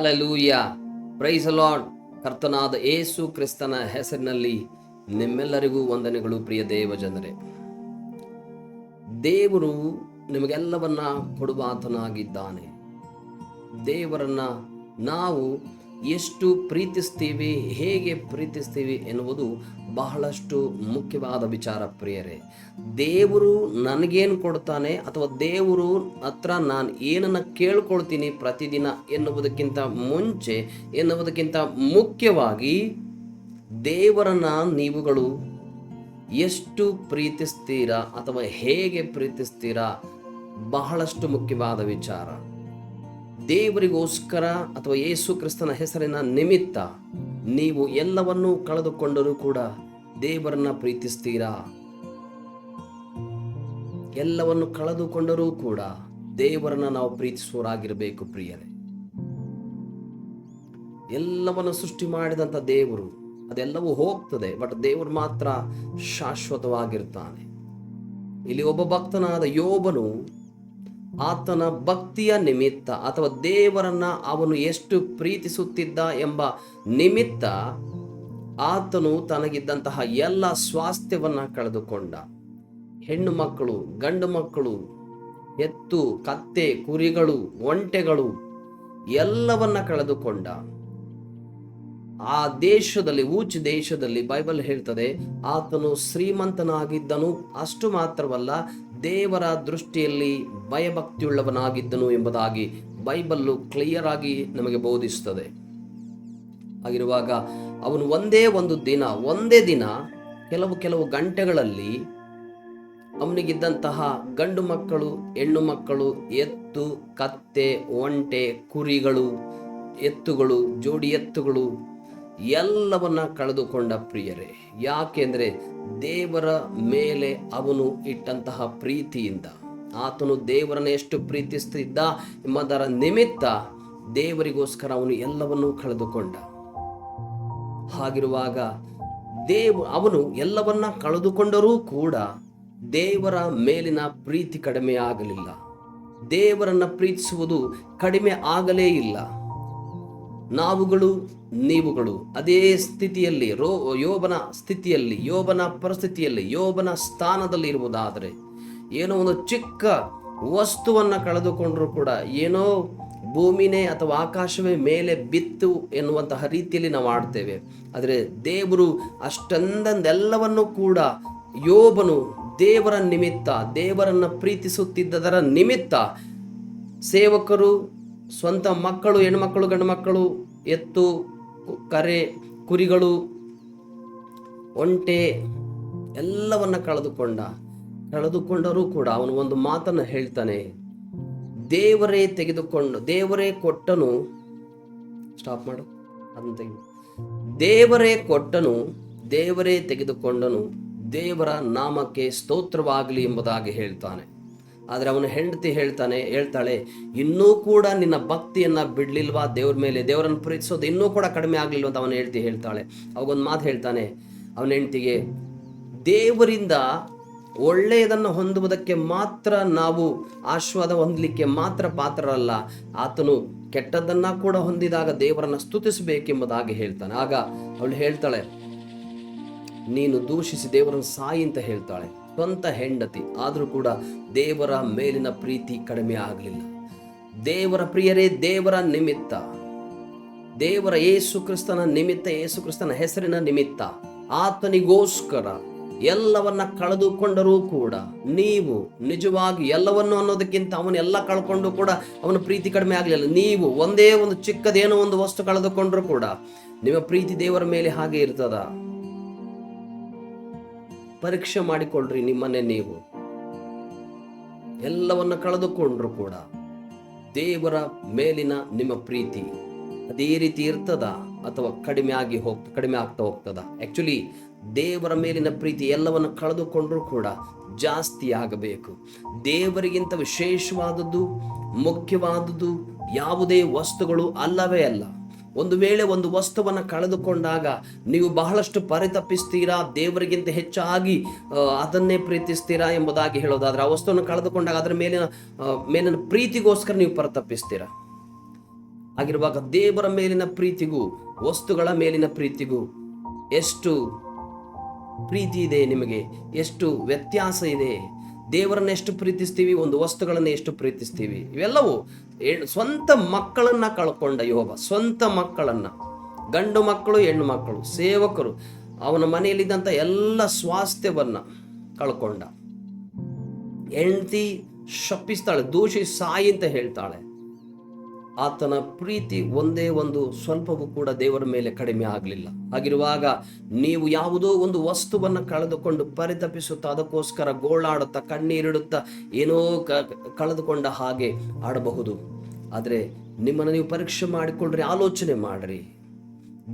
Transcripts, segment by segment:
Hallelujah. Price lord ಕರ್ತನಾದ ಏಸು ಕ್ರಿಸ್ತನ ಹೆಸರಿನಲ್ಲಿ ನಿಮ್ಮೆಲ್ಲರಿಗೂ ವಂದನೆಗಳು ಪ್ರಿಯ ದೇವ ಜನರೇ. ದೇವರು ನಿಮಗೆಲ್ಲವನ್ನ ಕೊಡುವಾತನಾಗಿದ್ದಾನೆ. ದೇವರನ್ನ ನಾವು ಎಷ್ಟು ಪ್ರೀತಿಸ್ತೀವಿ, ಹೇಗೆ ಪ್ರೀತಿಸ್ತೀವಿ ಎನ್ನುವುದು ಬಹಳಷ್ಟು ಮುಖ್ಯವಾದ ವಿಚಾರ ಪ್ರಿಯರೇ. ದೇವರು ನನಗೇನು ಕೊಡ್ತಾನೆ ಅಥವಾ ದೇವರು ಹತ್ರ ನಾನು ಏನನ್ನು ಕೇಳ್ಕೊಳ್ತೀನಿ ಪ್ರತಿದಿನ ಎನ್ನುವುದಕ್ಕಿಂತ ಮುಂಚೆ, ಎನ್ನುವುದಕ್ಕಿಂತ ಮುಖ್ಯವಾಗಿ ದೇವರನ್ನ ನೀವುಗಳು ಎಷ್ಟು ಪ್ರೀತಿಸ್ತೀರಾ ಅಥವಾ ಹೇಗೆ ಪ್ರೀತಿಸ್ತೀರಾ ಬಹಳಷ್ಟು ಮುಖ್ಯವಾದ ವಿಚಾರ. ದೇವರಿಗೋಸ್ಕರ ಅಥವಾ ಯೇಸು ಕ್ರಿಸ್ತನ ಹೆಸರಿನ ನಿಮಿತ್ತ ನೀವು ಎಲ್ಲವನ್ನೂ ಕಳೆದುಕೊಂಡರೂ ಕೂಡ ದೇವರನ್ನ ಪ್ರೀತಿಸ್ತೀರಾ? ಎಲ್ಲವನ್ನು ಕಳೆದುಕೊಂಡರೂ ಕೂಡ ದೇವರನ್ನ ನಾವು ಪ್ರೀತಿಸುವರಾಗಿರಬೇಕು ಪ್ರಿಯರೇ. ಎಲ್ಲವನ್ನು ಸೃಷ್ಟಿ ಮಾಡಿದಂಥ ದೇವರು, ಅದೆಲ್ಲವೂ ಹೋಗ್ತದೆ, ಬಟ್ ದೇವರು ಮಾತ್ರ ಶಾಶ್ವತವಾಗಿರ್ತಾನೆ. ಇಲ್ಲಿ ಒಬ್ಬ ಭಕ್ತನಾದ ಯೋಬನು ಆತನ ಭಕ್ತಿಯ ನಿಮಿತ್ತ ಅಥವಾ ದೇವರನ್ನ ಅವನು ಎಷ್ಟು ಪ್ರೀತಿಸುತ್ತಿದ್ದ ಎಂಬ ನಿಮಿತ್ತ ಆತನು ತನಗಿದ್ದಂತಹ ಎಲ್ಲ ಸ್ವಾಸ್ಥ್ಯವನ್ನ ಕಳೆದುಕೊಂಡ. ಹೆಣ್ಣು ಮಕ್ಕಳು, ಗಂಡು ಮಕ್ಕಳು, ಎತ್ತು, ಕತ್ತೆ, ಕುರಿಗಳು, ಒಂಟೆಗಳು ಎಲ್ಲವನ್ನ ಕಳೆದುಕೊಂಡ. ಆ ದೇಶದಲ್ಲಿ, ಊಚ್ ದೇಶದಲ್ಲಿ ಬೈಬಲ್ ಹೇಳ್ತದೆ, ಆತನು ಶ್ರೀಮಂತನಾಗಿದ್ದನು. ಅಷ್ಟು ಮಾತ್ರವಲ್ಲ ದೇವರ ದೃಷ್ಟಿಯಲ್ಲಿ ಭಯಭಕ್ತಿಯುಳ್ಳವನಾಗಿದ್ದನು ಎಂಬುದಾಗಿ ಬೈಬಲ್ಲು ಕ್ಲಿಯರ್ ಆಗಿ ನಮಗೆ ಬೋಧಿಸುತ್ತದೆ. ಆಗಿರುವಾಗ ಅವನು ಒಂದೇ ಒಂದು ದಿನ, ಒಂದೇ ದಿನ, ಕೆಲವು ಕೆಲವು ಗಂಟೆಗಳಲ್ಲಿ ಅವನಿಗಿದ್ದಂತಹ ಗಂಡು ಮಕ್ಕಳು, ಹೆಣ್ಣು ಮಕ್ಕಳು, ಎತ್ತು, ಕತ್ತೆ, ಒಂಟೆ, ಕುರಿಗಳು, ಎತ್ತುಗಳು, ಜೋಡಿ ಎತ್ತುಗಳು ಎಲ್ಲವನ್ನ ಕಳೆದುಕೊಂಡ ಪ್ರಿಯರೇ. ಯಾಕೆಂದ್ರೆ ದೇವರ ಮೇಲೆ ಅವನು ಇಟ್ಟಂತಹ ಪ್ರೀತಿಯಿಂದ. ಆತನು ದೇವರನ್ನ ಎಷ್ಟು ಪ್ರೀತಿಸ್ತಿದ್ದ ಎಂಬುದರ ನಿಮಿತ್ತ ದೇವರಿಗೋಸ್ಕರ ಅವನು ಎಲ್ಲವನ್ನೂ ಕಳೆದುಕೊಂಡ. ಹಾಗಿರುವಾಗ ದೇವ, ಅವನು ಎಲ್ಲವನ್ನ ಕಳೆದುಕೊಂಡರೂ ಕೂಡ ದೇವರ ಮೇಲಿನ ಪ್ರೀತಿ ಕಡಿಮೆ ಆಗಲಿಲ್ಲ ದೇವರನ್ನ ಪ್ರೀತಿಸುವುದು ಕಡಿಮೆ ಆಗಲೇ ಇಲ್ಲ. ನಾವುಗಳು, ನೀವುಗಳು. ಅದೇ ಸ್ಥಿತಿಯಲ್ಲಿ, ರೋ, ಯೋಬನ ಸ್ಥಿತಿಯಲ್ಲಿ, ಯೋಬನ ಪರಿಸ್ಥಿತಿಯಲ್ಲಿ, ಯೋಬನ ಸ್ಥಾನದಲ್ಲಿ ಇರುವುದಾದರೆ, ಏನೋ ಒಂದು ಚಿಕ್ಕ ವಸ್ತುವನ್ನು ಕಳೆದುಕೊಂಡರೂ ಕೂಡ ಏನೋ ಭೂಮಿನೇ ಅಥವಾ ಆಕಾಶವೇ ಮೇಲೆ ಬಿತ್ತು ಎನ್ನುವಂತಹ ರೀತಿಯಲ್ಲಿ ನಾವು ಆಡ್ತೇವೆ. ಆದರೆ ದೇವರು ಅಷ್ಟೊಂದೆಲ್ಲವನ್ನು ಕೂಡ ಯೋಬನು ದೇವರ ನಿಮಿತ್ತ, ದೇವರನ್ನು ಪ್ರೀತಿಸುತ್ತಿದ್ದದರ ನಿಮಿತ್ತ ಸೇವಕರು ಸ್ವಂತ ಮಕ್ಕಳು ಹೆಣ್ಮಕ್ಕಳು ಗಂಡು ಮಕ್ಕಳು ಎತ್ತು ಕರೆ, ಕುರಿಗಳು, ಒಂಟೆ, ಎಲ್ಲವನ್ನ ಕಳೆದುಕೊಂಡ, ಕಳೆದುಕೊಂಡರೂ ಕೂಡ ಅವನು ಒಂದು ಮಾತನ್ನು ಹೇಳ್ತಾನೆ, ದೇವರೇ ತೆಗೆದುಕೊಂಡು, ದೇವರೇ ಕೊಟ್ಟನು ಸ್ಟಾಪ್ ಮಾಡು, ಅದನ್ನು ತೆಗೆದು ದೇವರೇ ಕೊಟ್ಟನು, ದೇವರೇ ತೆಗೆದುಕೊಂಡನು, ದೇವರ ನಾಮಕ್ಕೆ ಸ್ತೋತ್ರವಾಗಲಿ ಎಂಬುದಾಗಿ ಹೇಳ್ತಾನೆ. ಆದರೆ ಅವನ ಹೆಂಡತಿ ಹೇಳ್ತಾನೆ, ಹೇಳ್ತಾಳೆ, ಇನ್ನೂ ಕೂಡ ನಿನ್ನ ಭಕ್ತಿಯನ್ನು ಬಿಡಲಿಲ್ವಾ? ದೇವ್ರ ಮೇಲೆ ದೇವರನ್ನು ಪ್ರೀತಿಸೋದು ಇನ್ನೂ ಕೂಡ ಕಡಿಮೆ ಆಗಲಿಲ್ಲ ಅಂತ ಅವನು ಹೇಳ್ತಿ ಹೇಳ್ತಾಳೆ. ಅವಾಗೊಂದು ಮಾತು ಹೇಳ್ತಾನೆ, ಅವನ ಹೆಂಡತಿಗೆ, ದೇವರಿಂದ ಒಳ್ಳೆಯದನ್ನು ಹೊಂದುವುದಕ್ಕೆ ಮಾತ್ರ ನಾವು ಆಶ್ವಾದ ಹೊಂದಲಿಕ್ಕೆ ಮಾತ್ರ ಪಾತ್ರರಲ್ಲ. ಆತನು ಕೆಟ್ಟದ್ದನ್ನ ಕೂಡ ಹೊಂದಿದಾಗ ದೇವರನ್ನ ಸ್ತುತಿಸಬೇಕೆಂಬುದಾಗಿ ಹೇಳ್ತಾನೆ. ಆಗ ಅವಳು ಹೇಳ್ತಾಳೆ, ನೀನು ದೂಷಿಸಿ ದೇವರನ್ನು ಸಾಯಿ ಅಂತ ಹೇಳ್ತಾಳೆ. ಸ್ವಂತ ಹೆಂಡತಿ, ಆದರೂ ಕೂಡ ದೇವರ ಮೇಲಿನ ಪ್ರೀತಿ ಕಡಿಮೆ ಆಗಲಿಲ್ಲ. ದೇವರ ಪ್ರಿಯರೇ, ದೇವರ ನಿಮಿತ್ತ. ದೇವರ ಏಸು ಕ್ರಿಸ್ತನ ನಿಮಿತ್ತ ಏಸು ಕ್ರಿಸ್ತನ ಹೆಸರಿನ ನಿಮಿತ್ತ. ಆತನಿಗೋಸ್ಕರ ಎಲ್ಲವನ್ನ ಕಳೆದುಕೊಂಡರೂ ಕೂಡ, ನೀವು ನಿಜವಾಗಿ ಎಲ್ಲವನ್ನು ಅನ್ನೋದಕ್ಕಿಂತ ಅವನು ಎಲ್ಲ ಕಳ್ಕೊಂಡು ಕೂಡ ಅವನ ಪ್ರೀತಿ ಕಡಿಮೆ ಆಗಲಿಲ್ಲ. ನೀವು ಒಂದೇ ಒಂದು ಚಿಕ್ಕದೇನೋ ಒಂದು ವಸ್ತು ಕಳೆದುಕೊಂಡರೂ ಕೂಡ, ನಿಮ್ಮ ಪ್ರೀತಿ ದೇವರ ಮೇಲೆ ಹಾಗೆ ಇರ್ತದ. ಪರೀಕ್ಷೆ ಮಾಡಿಕೊಳ್ಳ್ರಿ ನಿಮ್ಮನ್ನೇ ನೀವು. ಎಲ್ಲವನ್ನ ಕಳೆದುಕೊಂಡ್ರು ಕೂಡ ದೇವರ ಮೇಲಿನ ನಿಮ್ಮ ಪ್ರೀತಿ ಅದೇ ರೀತಿ ಇರ್ತದ ಅಥವಾ ಕಡಿಮೆ ಆಗಿ ಹೋಗ್ ಕಡಿಮೆ ಆಗ್ತಾ ಹೋಗ್ತದ? ಆ್ಯಕ್ಚುಲಿ ದೇವರ ಮೇಲಿನ ಪ್ರೀತಿ ಎಲ್ಲವನ್ನ ಕಳೆದುಕೊಂಡರೂ ಕೂಡ ಜಾಸ್ತಿ ಆಗಬೇಕು. ದೇವರಿಗಿಂತ ವಿಶೇಷವಾದದ್ದು, ಮುಖ್ಯವಾದದ್ದು ಯಾವುದೇ ವಸ್ತುಗಳು ಅಲ್ಲವೇ ಅಲ್ಲ. ಒಂದು ವೇಳೆ ಒಂದು ವಸ್ತುವನ್ನು ಕಳೆದುಕೊಂಡಾಗ ನೀವು ಬಹಳಷ್ಟು ಪರಿತಪಿಸ್ತೀರಾ, ದೇವರಿಗಿಂತ ಹೆಚ್ಚಾಗಿ ಅದನ್ನೇ ಪ್ರೀತಿಸ್ತೀರಾ ಎಂಬುದಾಗಿ ಹೇಳೋದಾದ್ರೆ, ಆ ವಸ್ತುವನ್ನು ಕಳೆದುಕೊಂಡಾಗ ಅದರ ಮೇಲಿನ ಮೇಲಿನ ಪ್ರೀತಿಗೋಸ್ಕರ ನೀವು ಪರಿತಪ್ಪಿಸ್ತೀರಾ ಆಗಿರುವಾಗ ದೇವರ ಮೇಲಿನ ಪ್ರೀತಿಗೂ, ವಸ್ತುಗಳ ಮೇಲಿನ ಪ್ರೀತಿಗೂ ಎಷ್ಟು ಪ್ರೀತಿ ಇದೆ ನಿಮಗೆ? ಎಷ್ಟು ವ್ಯತ್ಯಾಸ ಇದೆ? ದೇವರನ್ನ ಎಷ್ಟು ಪ್ರೀತಿಸ್ತೀವಿ? ಒಂದು ವಸ್ತುಗಳನ್ನು ಎಷ್ಟು ಪ್ರೀತಿಸ್ತೀವಿ? ಇವೆಲ್ಲವೂ ಹೆಣ್- ಸ್ವಂತ ಮಕ್ಕಳನ್ನ ಕಳ್ಕೊಂಡ ಯೋಬ, ಸ್ವಂತ ಮಕ್ಕಳನ್ನ. ಗಂಡು ಮಕ್ಕಳು, ಹೆಣ್ಣು ಮಕ್ಕಳು, ಸೇವಕರು, ಅವನ ಮನೆಯಲ್ಲಿದ್ದಂಥ ಎಲ್ಲ ಸ್ವಾಸ್ಥ್ಯವನ್ನ ಕಳ್ಕೊಂಡ. ಹೆಂಡತಿ ಶಪ್ಪಿಸ್ತಾಳೆ ದೂಷಿ ಸಾಯಿ ಅಂತ ಹೇಳ್ತಾಳೆ. ಆತನ ಪ್ರೀತಿ ಒಂದೇ ಒಂದು ಸ್ವಲ್ಪವೂ ಕೂಡ ದೇವರ ಮೇಲೆ ಕಡಿಮೆ ಆಗಲಿಲ್ಲ. ಹಾಗಿರುವಾಗ ನೀವು ಯಾವುದೋ ಒಂದು ವಸ್ತುವನ್ನು ಕಳೆದುಕೊಂಡು ಪರಿತಪಿಸುತ್ತಾ ಅದಕ್ಕೋಸ್ಕರ ಗೋಳಾಡುತ್ತಾ ಕಣ್ಣೀರಿಡುತ್ತಾ ಏನೋ ಕಳೆದುಕೊಂಡ ಹಾಗೆ ಆಡಬಹುದು. ಆದರೆ ನಿಮ್ಮನ್ನು ನೀವು ಪರೀಕ್ಷೆ ಮಾಡಿಕೊಂಡ್ರೆ ಆಲೋಚನೆ ಮಾಡಿರಿ.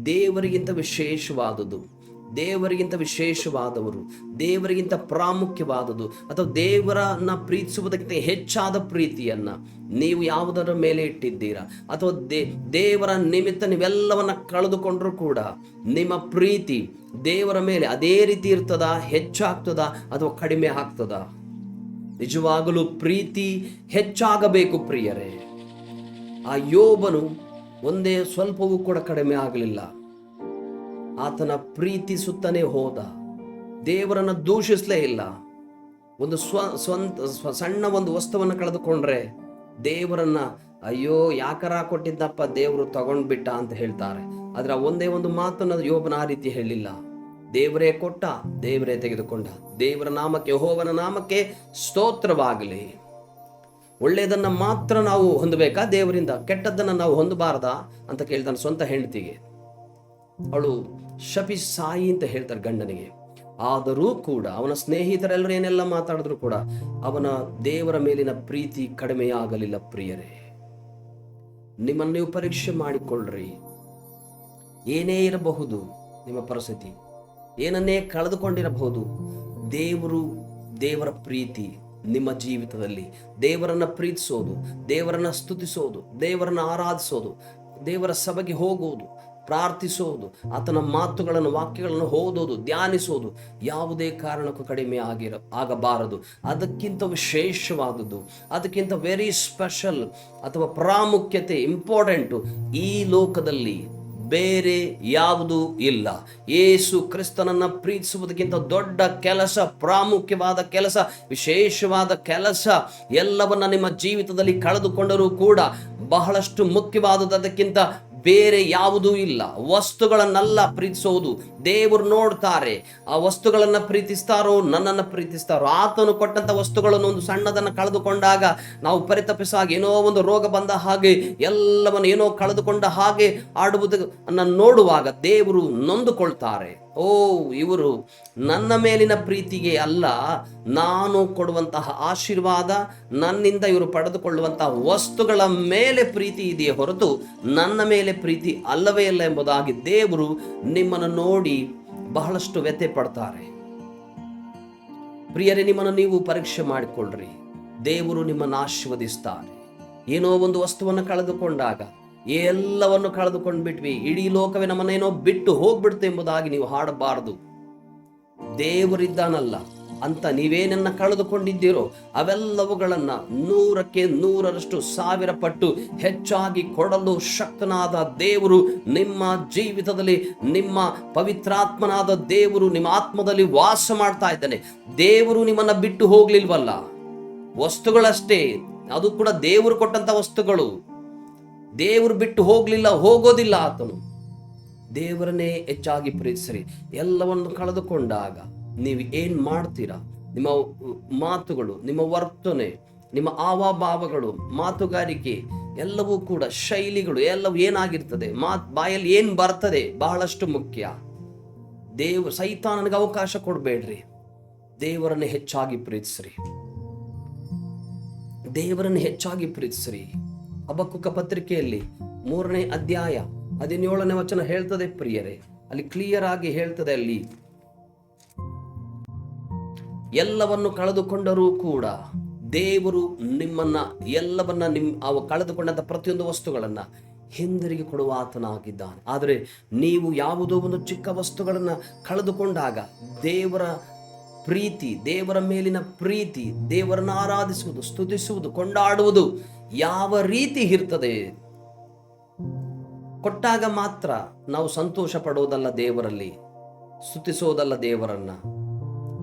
ದೇವರಿಗಿಂತ ವಿಶೇಷವಾದುದು ದೇವರಿಗಿಂತ ವಿಶೇಷವಾದವರು, ದೇವರಿಗಿಂತ ಪ್ರಾಮುಖ್ಯವಾದದ್ದು, ಅಥವಾ ದೇವರನ್ನ ಪ್ರೀತಿಸುವುದಕ್ಕಿಂತ ಹೆಚ್ಚಾದ ಪ್ರೀತಿಯನ್ನ ನೀವು ಯಾವುದರ ಮೇಲೆ ಇಟ್ಟಿದ್ದೀರಾ? ಅಥವಾ ದೇ, ದೇವರ ನಿಮಿತ್ತ ನೀವೆಲ್ಲವನ್ನ ಕಳೆದುಕೊಂಡರೂ ಕೂಡ ನಿಮ್ಮ ಪ್ರೀತಿ ದೇವರ ಮೇಲೆ ಅದೇ ರೀತಿ ಇರ್ತದ? ಹೆಚ್ಚಾಗ್ತದ? ಅಥವಾ ಕಡಿಮೆ ಆಗ್ತದ? ನಿಜವಾಗಲೂ ಪ್ರೀತಿ ಹೆಚ್ಚಾಗಬೇಕು ಪ್ರಿಯರೇ. ಆ ಯೋಬನು ಒಂದೇ ಸ್ವಲ್ಪವೂ ಕೂಡ ಕಡಿಮೆ ಆಗಲಿಲ್ಲ. ಆತನ ಪ್ರೀತಿಸುತ್ತನೇ ಹೋದ. ದೇವರನ್ನು ದೂಷಿಸಲೇ ಇಲ್ಲ. ಒಂದು ಸ್ವ, ಸ್ವಂತ, ಸ್ವ, ಸಣ್ಣ ಒಂದು ವಸ್ತುವನ್ನು ಕಳೆದುಕೊಂಡ್ರೆ ದೇವರನ್ನ, ಅಯ್ಯೋ, ಯಾಕರ ಕೊಟ್ಟಿದ್ದಪ್ಪ ದೇವರು ತಗೊಂಡ್ಬಿಟ್ಟ ಅಂತ ಹೇಳ್ತಾರೆ. ಆದ್ರೆ ಒಂದೇ ಒಂದು ಮಾತನ್ನ ಯೋಬನ ಆ ರೀತಿ ಹೇಳಿಲ್ಲ. ದೇವರೇ ಕೊಟ್ಟ, ದೇವರೇ ತೆಗೆದುಕೊಂಡ. ದೇವರ ನಾಮಕ್ಕೆ, ಯಹೋವನ ನಾಮಕ್ಕೆ ಸ್ತೋತ್ರವಾಗಲಿ. ಒಳ್ಳೆಯದನ್ನ ಮಾತ್ರ ನಾವು ಹೊಂದಬೇಕಾ? ದೇವರಿಂದ ಕೆಟ್ಟದ್ದನ್ನು ನಾವು ಹೊಂದಬಾರ್ದಾ? ಅಂತ ಕೇಳ್ತಾನೆ ಸ್ವಂತ ಹೆಂಡತಿಗೆ. ಅವಳು ಶಪಿ ಸಾಯಿ ಅಂತ ಹೇಳ್ತಾರೆ ಗಂಡನಿಗೆ. ಆದರೂ ಕೂಡ ಅವನ ಸ್ನೇಹಿತರೆಲ್ಲರೂ ಏನೆಲ್ಲ ಮಾತಾಡಿದ್ರು ಕೂಡ ಅವನ ದೇವರ ಮೇಲಿನ ಪ್ರೀತಿ ಕಡಿಮೆಯಾಗಲಿಲ್ಲ ಪ್ರಿಯರೇ. ನಿಮ್ಮನ್ನು ನೀವು ಪರೀಕ್ಷೆ ಮಾಡಿಕೊಳ್ಳ್ರಿ. ಏನೇ ಇರಬಹುದು ನಿಮ್ಮ ಪರಿಸ್ಥಿತಿ. ಏನನ್ನೇ ಕಳೆದುಕೊಂಡಿರಬಹುದು. ದೇವರು ದೇವರ ಪ್ರೀತಿ ನಿಮ್ಮ ಜೀವಿತದಲ್ಲಿ. ದೇವರನ್ನ ಪ್ರೀತಿಸೋದು, ದೇವರನ್ನ ಸ್ತುತಿಸೋದು, ದೇವರನ್ನ ಆರಾಧಿಸೋದು, ದೇವರ ಸಭೆಗೆ ಹೋಗುವುದು ಪ್ರಾರ್ಥಿಸೋದು, ಆತನ ಮಾತುಗಳನ್ನು, ವಾಕ್ಯಗಳನ್ನು ಓದೋದು, ಧ್ಯಾನಿಸೋದು ಯಾವುದೇ ಕಾರಣಕ್ಕೂ ಕಡಿಮೆ ಆಗಿರ, ಆಗಬಾರದು. ಅದಕ್ಕಿಂತ ವಿಶೇಷವಾದದ್ದು, ಅದಕ್ಕಿಂತ ವೆರಿ ಸ್ಪೆಷಲ್ ಅಥವಾ ಪ್ರಾಮುಖ್ಯತೆ ಇಂಪಾರ್ಟೆಂಟು ಈ ಲೋಕದಲ್ಲಿ ಬೇರೆ ಯಾವುದೂ ಇಲ್ಲ. ಏಸು ಕ್ರಿಸ್ತನನ್ನ ಪ್ರೀತಿಸುವುದಕ್ಕಿಂತ ದೊಡ್ಡ ಕೆಲಸ, ಪ್ರಾಮುಖ್ಯವಾದ ಕೆಲಸ, ವಿಶೇಷವಾದ ಕೆಲಸ ಎಲ್ಲವನ್ನ ನಿಮ್ಮ ಜೀವಿತದಲ್ಲಿ ಕಳೆದುಕೊಂಡರೂ ಕೂಡ ಬಹಳಷ್ಟು ಮುಖ್ಯವಾದದ್ದು. ಅದಕ್ಕಿಂತ ಬೇರೆ ಯಾವುದೂ ಇಲ್ಲ. ವಸ್ತುಗಳನ್ನೆಲ್ಲ ಪ್ರೀತಿಸೋದು. ದೇವರು ನೋಡ್ತಾರೆ. ಆ ವಸ್ತುಗಳನ್ನು ಪ್ರೀತಿಸ್ತಾರೋ, ನನ್ನನ್ನು ಪ್ರೀತಿಸ್ತಾರೋ. ಆತನು ಕೊಟ್ಟಂತ ವಸ್ತುಗಳನ್ನು ಒಂದು ಸಣ್ಣದನ್ನು ಕಳೆದುಕೊಂಡಾಗ ನಾವು ಪರಿತಪಿಸುವಾಗ ಏನೋ ಒಂದು ರೋಗ ಬಂದ ಹಾಗೆ, ಎಲ್ಲವನ್ನು ಏನೋ ಕಳೆದುಕೊಂಡ ಹಾಗೆ ಆಡುವುದನ್ನು ನೋಡುವಾಗ ದೇವರು ನೊಂದುಕೊಳ್ತಾರೆ. ಓ, ಇವರು ನನ್ನ ಮೇಲಿನ ಪ್ರೀತಿಗೆ ಅಲ್ಲ, ನಾನು ಕೊಡುವಂತಹ ಆಶೀರ್ವಾದ, ನನ್ನಿಂದ ಇವರು ಪಡೆದುಕೊಳ್ಳುವಂತಹ ವಸ್ತುಗಳ ಮೇಲೆ ಪ್ರೀತಿ ಇದೆಯೇ ಹೊರತು ನನ್ನ ಮೇಲೆ ಪ್ರೀತಿ ಅಲ್ಲವೇ ಇಲ್ಲ ಎಂಬುದಾಗಿ ದೇವರು ನಿಮ್ಮನ್ನು ನೋಡಿ ಬಹಳಷ್ಟು ವ್ಯಥೆ ಪಡ್ತಾರೆ. ಪ್ರಿಯರೇ, ನಿಮ್ಮನ್ನು ನೀವು ಪರೀಕ್ಷೆ ಮಾಡಿಕೊಳ್ಳ್ರಿ. ದೇವರು ನಿಮ್ಮನ್ನು ಆಶೀರ್ವದಿಸ್ತಾರೆ. ಏನೋ ಒಂದು ವಸ್ತುವನ್ನು ಕಳೆದುಕೊಂಡಾಗ ಎಲ್ಲವನ್ನು ಕಳೆದುಕೊಂಡು ಬಿಟ್ವಿ ಇಡೀ ಲೋಕವೇ ನಮ್ಮನ್ನೇನೋ ಬಿಟ್ಟು ಹೋಗ್ಬಿಡ್ತು ಎಂಬುದಾಗಿ ನೀವು ಹಾಡಬಾರದು. ದೇವರಿದ್ದಾನಲ್ಲ ಅಂತ ನೀವೇನನ್ನ ಕಳೆದುಕೊಂಡಿದ್ದೀರೋ, ಅವೆಲ್ಲವುಗಳನ್ನ ನೂರಕ್ಕೆ ನೂರರಷ್ಟು ಸಾವಿರ ಪಟ್ಟು ಹೆಚ್ಚಾಗಿ ಕೊಡಲು ಶಕ್ತನಾದ ದೇವರು, ನಿಮ್ಮ ಜೀವಿತದಲ್ಲಿ ನಿಮ್ಮ ಪವಿತ್ರಾತ್ಮನಾದ ದೇವರು ನಿಮ್ಮ ಆತ್ಮದಲ್ಲಿ ವಾಸ ಮಾಡ್ತಾ ಇದ್ದಾನೆ. ದೇವರು ನಿಮ್ಮನ್ನ ಬಿಟ್ಟು ಹೋಗ್ಲಿಲ್ವಲ್ಲ? ವಸ್ತುಗಳಷ್ಟೇ. ಅದು ಕೂಡ ದೇವರು ಕೊಟ್ಟಂತ ವಸ್ತುಗಳು. ದೇವರು ಬಿಟ್ಟು ಹೋಗಲಿಲ್ಲ, ಹೋಗೋದಿಲ್ಲ ಆತನು. ದೇವರನ್ನೇ ಹೆಚ್ಚಾಗಿ ಪ್ರೀತಿಸಿರಿ. ಎಲ್ಲವನ್ನು ಕಳೆದುಕೊಂಡಾಗ ನೀವು ಏನು ಮಾಡ್ತೀರಾ? ನಿಮ್ಮ ಮಾತುಗಳು, ನಿಮ್ಮ ವರ್ತನೆ, ನಿಮ್ಮ ಆವಾಭಾವಗಳು ಮಾತುಗಾರಿಕೆ, ಎಲ್ಲವೂ ಕೂಡ ಶೈಲಿಗಳು, ಎಲ್ಲವೂ ಏನಾಗಿರ್ತದೆ? ಮಾತ್, ಬಾಯಲ್ಲಿ ಏನು ಬರ್ತದೆ ಬಹಳಷ್ಟು ಮುಖ್ಯ. ದೇವ ಸೈತಾನನಿಗೆ ಅವಕಾಶ ಕೊಡಬೇಡ್ರಿ. ದೇವರನ್ನು ಹೆಚ್ಚಾಗಿ ಪ್ರೀತಿಸ್ರಿ. ದೇವರನ್ನು ಹೆಚ್ಚಾಗಿ ಪ್ರೀತಿಸ್ರಿ. ಅಬಕ್ಕುಕ ಪತ್ರಿಕೆಯಲ್ಲಿ ಮೂರನೇ ಅಧ್ಯಾಯ ಹದಿನೇಳನೇ ವಚನ ಹೇಳ್ತದೆ ಪ್ರಿಯರೇ. ಅಲ್ಲಿ ಕ್ಲಿಯರ್ ಆಗಿ ಹೇಳ್ತದೆ ಅಲ್ಲಿ. ಎಲ್ಲವನ್ನು ಕಳೆದುಕೊಂಡರೂ ಕೂಡ ದೇವರು ನಿಮ್ಮನ್ನ, ಎಲ್ಲವನ್ನ ನಿಮ್, ಅವು ಕಳೆದುಕೊಂಡಂತ ಪ್ರತಿಯೊಂದು ವಸ್ತುಗಳನ್ನ ಹಿಂದಿರುಗಿ ಕೊಡುವ ಆತನಾಗಿದ್ದಾನೆ. ಆದರೆ ನೀವು ಯಾವುದೋ ಒಂದು ಚಿಕ್ಕ ವಸ್ತುಗಳನ್ನ ಕಳೆದುಕೊಂಡಾಗ ದೇವರ ಪ್ರೀತಿ, ದೇವರ ಮೇಲಿನ ಪ್ರೀತಿ, ದೇವರನ್ನ ಆರಾಧಿಸುವುದು, ಸ್ತುತಿಸುವುದು, ಕೊಂಡಾಡುವುದು ಯಾವ ರೀತಿ ಇರ್ತದೆ? ಕೊಟ್ಟಾಗ ಮಾತ್ರ ನಾವು ಸಂತೋಷ ಪಡುವುದಲ್ಲ ದೇವರಲ್ಲಿ, ಸ್ತುತಿಸೋದಲ್ಲ ದೇವರನ್ನ.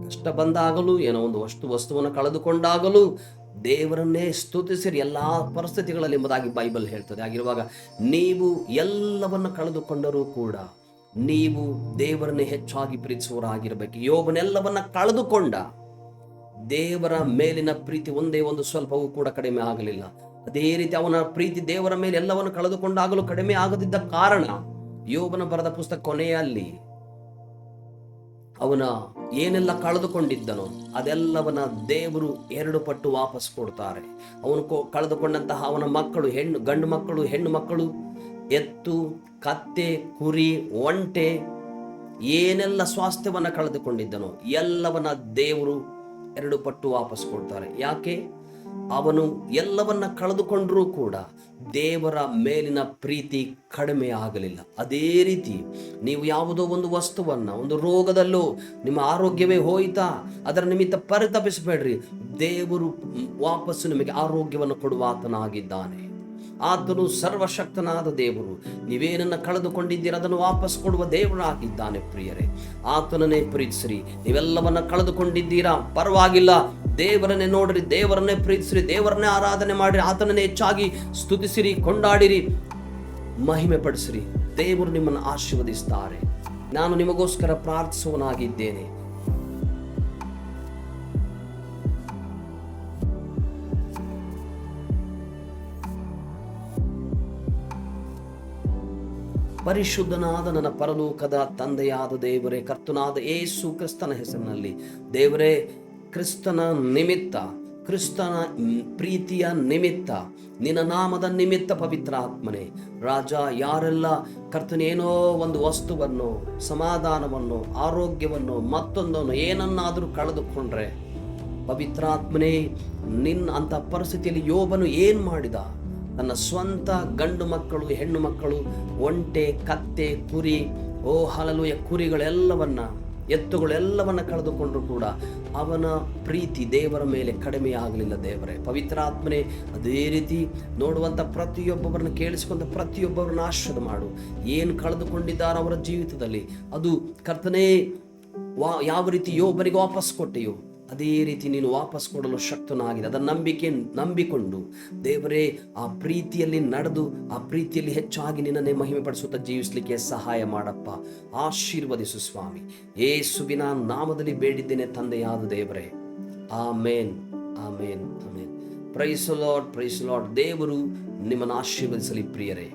ಕಷ್ಟ ಬಂದಾಗಲೂ ಏನೋ ಒಂದು ವಸ್ತು, ವಸ್ತುವನ್ನು ಕಳೆದುಕೊಂಡಾಗಲೂ ದೇವರನ್ನೇ ಸ್ತುತಿಸಿರಿ, ಎಲ್ಲ ಪರಿಸ್ಥಿತಿಗಳಲ್ಲಿ ಎಂಬುದಾಗಿ ಬೈಬಲ್ ಹೇಳ್ತದೆ. ಆಗಿರುವಾಗ ನೀವು ಎಲ್ಲವನ್ನು ಕಳೆದುಕೊಂಡರೂ ಕೂಡ ನೀವು ದೇವರನ್ನು ಹೆಚ್ಚಾಗಿ ಪ್ರೀತಿಸುವರಾಗಿರಬೇಕು ಯೋಬನೆಲ್ಲವನ್ನ ಕಳೆದುಕೊಂಡ ದೇವರ ಮೇಲಿನ ಪ್ರೀತಿ ಒಂದೇ ಒಂದು ಸ್ವಲ್ಪವೂ ಕೂಡ ಕಡಿಮೆ ಆಗಲಿಲ್ಲ. ಅದೇ ರೀತಿ ಅವನ ಪ್ರೀತಿ ದೇವರ ಮೇಲೆ ಎಲ್ಲವನ್ನು ಕಳೆದುಕೊಂಡಾಗಲೂ ಕಡಿಮೆ ಆಗದಿದ್ದ ಕಾರಣ ಯೋಬನ ಬರೆದ ಪುಸ್ತಕ ಕೊನೆಯಲ್ಲಿ ಅವನ ಏನೆಲ್ಲ ಕಳೆದುಕೊಂಡಿದ್ದನೋ ಅದೆಲ್ಲವನ್ನ ದೇವರು ಎರಡು ಪಟ್ಟು ವಾಪಸ್ ಕೊಡ್ತಾರೆ. ಅವನು ಕಳೆದುಕೊಂಡಂತಹ ಅವನ ಮಕ್ಕಳು, ಹೆಣ್ಣು, ಗಂಡು ಮಕ್ಕಳು, ಹೆಣ್ಣು ಮಕ್ಕಳು ಎತ್ತು ಕತ್ತೆ, ಕುರಿ, ಒಂಟೆ, ಏನೆಲ್ಲ ಸ್ವಾಸ್ಥ್ಯವನ್ನು ಕಳೆದುಕೊಂಡಿದ್ದನೋ ಎಲ್ಲವನ್ನ ದೇವರು ಎರಡು ಪಟ್ಟು ವಾಪಸ್ ಕೊಡ್ತಾರೆ. ಯಾಕೆ? ಅವನು ಎಲ್ಲವನ್ನ ಕಳೆದುಕೊಂಡರೂ ಕೂಡ ದೇವರ ಮೇಲಿನ ಪ್ರೀತಿ ಕಡಿಮೆ ಆಗಲಿಲ್ಲ. ಅದೇ ರೀತಿ ನೀವು ಯಾವುದೋ ಒಂದು ವಸ್ತುವನ್ನ, ಒಂದು ರೋಗದಲ್ಲೂ ನಿಮ್ಮ ಆರೋಗ್ಯವೇ ಹೋಯಿತಾ, ಅದರ ನಿಮಿತ್ತ ಪರಿತಪಿಸಬೇಡ್ರಿ. ದೇವರು ವಾಪಸ್ಸು ನಿಮಗೆ ಆರೋಗ್ಯವನ್ನು ಕೊಡುವ ಆತನಾಗಿದ್ದಾನೆ. ಆತನು ಸರ್ವಶಕ್ತನಾದ ದೇವರು. ನೀವೇನನ್ನು ಕಳೆದುಕೊಂಡಿದ್ದೀರ, ಅದನ್ನು ವಾಪಸ್ ಕೊಡುವ ದೇವರಾಗಿದ್ದಾನೆ ಪ್ರಿಯರೇ. ಆತನನ್ನೇ ಪ್ರೀತಿಸ್ರಿ. ನೀವೆಲ್ಲವನ್ನ ಕಳೆದುಕೊಂಡಿದ್ದೀರಾ? ಪರವಾಗಿಲ್ಲ. ದೇವರನ್ನೇ ನೋಡ್ರಿ, ದೇವರನ್ನೇ ಪ್ರೀತಿಸ್ರಿ, ದೇವರನ್ನೇ ಆರಾಧನೆ ಮಾಡಿರಿ, ಆತನನ್ನೇ ಹೆಚ್ಚಾಗಿ ಸ್ತುತಿಸಿರಿ, ಕೊಂಡಾಡಿರಿ ಮಹಿಮೆ ಪಡಿಸ್ರಿ ದೇವರು ನಿಮ್ಮನ್ನು ಆಶೀರ್ವದಿಸ್ತಾರೆ. ನಾನು ನಿಮಗೋಸ್ಕರ ಪ್ರಾರ್ಥಿಸುವನಾಗಿದ್ದೇನೆ ಪರಿಶುದ್ಧನಾದ ನನ್ನ ಪರಲೋಕದ ತಂದೆಯಾದ ದೇವರೇ, ಕರ್ತನಾದ ಏಸು ಕ್ರಿಸ್ತನ ಹೆಸರಿನಲ್ಲಿ. ದೇವರೇ, ಕ್ರಿಸ್ತನ ನಿಮಿತ್ತ, ಕ್ರಿಸ್ತನ ಪ್ರೀತಿಯ ನಿಮಿತ್ತ, ನಿನ್ನ ನಾಮದ ನಿಮಿತ್ತ ಪವಿತ್ರ ಆತ್ಮನೇ. ರಾಜ, ಯಾರೆಲ್ಲ ಕರ್ತನೇನೋ ಒಂದು ವಸ್ತುವನ್ನು, ಸಮಾಧಾನವನ್ನು, ಆರೋಗ್ಯವನ್ನು, ಮತ್ತೊಂದನ್ನು ಏನನ್ನಾದರೂ ಕಳೆದುಕೊಂಡ್ರೆ ಪವಿತ್ರಾತ್ಮನೇ ನಿನ್ನ ಅಂಥ ಪರಿಸ್ಥಿತಿಯಲ್ಲಿ ಯೋಬನು ಏನು ಮಾಡಿದ? ತನ್ನ ಸ್ವಂತ ಗಂಡು ಮಕ್ಕಳು, ಹೆಣ್ಣು ಮಕ್ಕಳು, ಒಂಟೆ, ಕತ್ತೆ, ಕುರಿ, ಓ ಹಲಲುಯ ಕುರಿಗಳೆಲ್ಲವನ್ನ, ಎತ್ತುಗಳೆಲ್ಲವನ್ನ ಕಳೆದುಕೊಂಡರೂ ಕೂಡ ಅವನ ಪ್ರೀತಿ ದೇವರ ಮೇಲೆ ಕಡಿಮೆ ಆಗಲಿಲ್ಲ ದೇವರೇ. ಪವಿತ್ರಾತ್ಮನೆ ಅದೇ ರೀತಿ ನೋಡುವಂಥ ಪ್ರತಿಯೊಬ್ಬರನ್ನ ಕೇಳಿಸಿಕೊಂಡ ಪ್ರತಿಯೊಬ್ಬರನ್ನ ಆಶ್ರದ ಮಾಡು. ಏನು ಕಳೆದುಕೊಂಡಿದ್ದಾರೆ ಅವರ ಜೀವಿತದಲ್ಲಿ, ಅದು ಕರ್ತನೇ, ವಾ, ಯಾವ ರೀತಿ ಯೋಬರಿಗೆ ವಾಪಸ್ ಕೊಟ್ಟೆಯೋ ಅದೇ ರೀತಿ ನೀನು ವಾಪಸ್ ಕೊಡಲು ಶಕ್ತನಾಗಿದೆ ಅದನ್ನು ನಂಬಿಕೆ ನಂಬಿಕೊಂಡು. ದೇವರೇ, ಆ ಪ್ರೀತಿಯಲ್ಲಿ ನಡೆದು, ಆ ಪ್ರೀತಿಯಲ್ಲಿ ಹೆಚ್ಚಾಗಿ ನಿನ್ನನ್ನೇ ಮಹಿಮೆ ಪಡಿಸುತ್ತಾ ಜೀವಿಸಲಿಕ್ಕೆ ಸಹಾಯ ಮಾಡಪ್ಪ. ಆಶೀರ್ವದಿಸು ಸ್ವಾಮಿ. ಏಸುವಿನ ನಾಮದಲ್ಲಿ ಬೇಡಿದ್ದೇನೆ ತಂದೆಯಾದ ದೇವರೇ. Amen. Amen. Amen. Praise lord praise lord ದೇವರು ನಿಮ್ಮನ್ನು ಆಶೀರ್ವದಿಸಲಿ ಪ್ರಿಯರೇ.